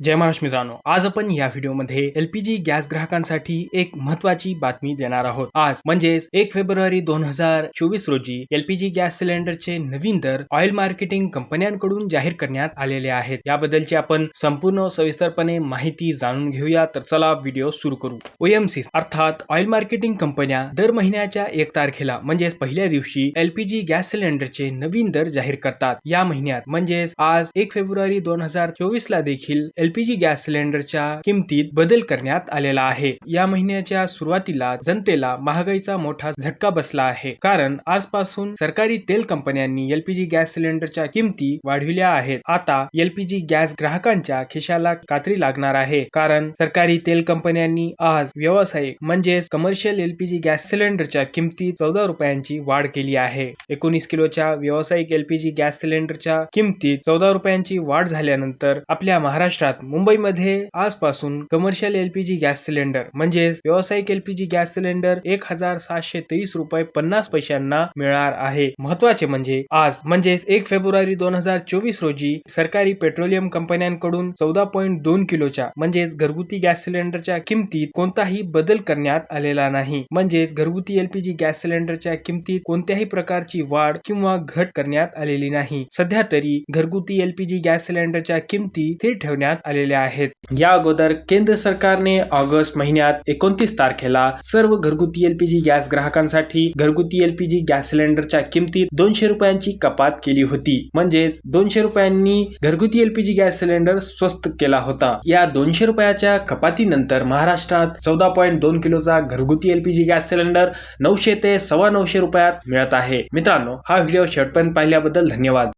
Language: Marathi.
जय महाराष्ट्र मित्रांनो आज आपण या व्हिडिओमध्ये एलपीजी गॅस ग्राहकांसाठी एक महत्वाची बातमी देणार आहोत. आज म्हणजेच एक फेब्रुवारी दोन हजार चोवीस रोजी एलपीजी गॅस सिलेंडरचे नवीन दर ऑइल मार्केटिंग कंपन्यांकडून जाहीर करण्यात आलेले आहेत. याबद्दलची आपण संपूर्ण सविस्तरपणे माहिती जाणून घेऊया. तर चला व्हिडिओ सुरू करू. ओएमसी अर्थात ऑइल मार्केटिंग कंपन्या दर महिन्याच्या एक तारखेला म्हणजेच पहिल्या दिवशी एलपीजी गॅस सिलेंडरचे नवीन दर जाहीर करतात. या महिन्यात म्हणजेच आज एक फेब्रुवारी दोन हजार चोवीस ला देखील एलपीजी गॅस सिलेंडरच्या किमतीत बदल करण्यात आलेला आहे. या महिन्याच्या सुरुवातीला जनतेला महागाईचा मोठा झटका बसला आहे. कारण आजपासून सरकारी तेल कंपन्यांनी एलपीजी गॅस सिलेंडरच्या किमती वाढविल्या आहेत. आता एलपीजी गॅस ग्राहकांच्या खिशाला कात्री लागणार आहे. कारण सरकारी तेल कंपन्यांनी आज व्यावसायिक म्हणजेच कमर्शियल एलपीजी गॅस सिलेंडरच्या किमती चौदा रुपयांची वाढ केली आहे. एकोणीस किलोच्या व्यावसायिक एलपीजी गॅस सिलेंडरच्या किमतीत चौदा रुपयांची वाढ झाल्यानंतर आपल्या महाराष्ट्रात मुंबईमध्ये आजपासून कमर्शियल एलपीजी गॅस सिलेंडर म्हणजेच व्यावसायिक एलपीजी गॅस सिलेंडर एक हजार सहाशे तेवीस रुपये पन्नास पैशांना मिळणार आहे. महत्त्वाचे म्हणजे आज म्हणजेच एक फेब्रुवारी दोन हजार चोवीस रोजी सरकारी पेट्रोलियम कंपन्यांकडून चौदा पॉईंट दोन किलोच्या म्हणजेच घरगुती गॅस सिलेंडरच्या किमतीत कोणताही बदल करण्यात आलेला नाही. म्हणजेच घरगुती एलपीजी गॅस सिलेंडरच्या किमतीत कोणत्याही प्रकारची वाढ किंवा घट करण्यात आलेली नाही. सध्या तरी घरगुती एलपीजी गॅस सिलेंडरच्या किमती स्थिर ठेवण्यात आलेल्या आहेत. या अगोदर केंद्र सरकारने ऑगस्ट महिन्यात एकोणतीस तारखेला सर्व घरगुती एलपीजी गॅस ग्राहकांसाठी घरगुती एलपीजी गॅस सिलेंडरच्या किमतीत दोनशे रुपयांची कपात केली होती. म्हणजेच दोनशे रुपयांनी घरगुती एलपीजी गॅस सिलेंडर स्वस्त केला होता. या दोनशे रुपयाच्या कपातीनंतर महाराष्ट्रात चौदा पॉईंट दोन किलोचा घरगुती एलपीजी गॅस सिलेंडर नऊशे ते सव्वा नऊशे रुपयात मिळत आहे. मित्रांनो हा व्हिडिओ शेवटपर्यंत पाहिल्याबद्दल धन्यवाद.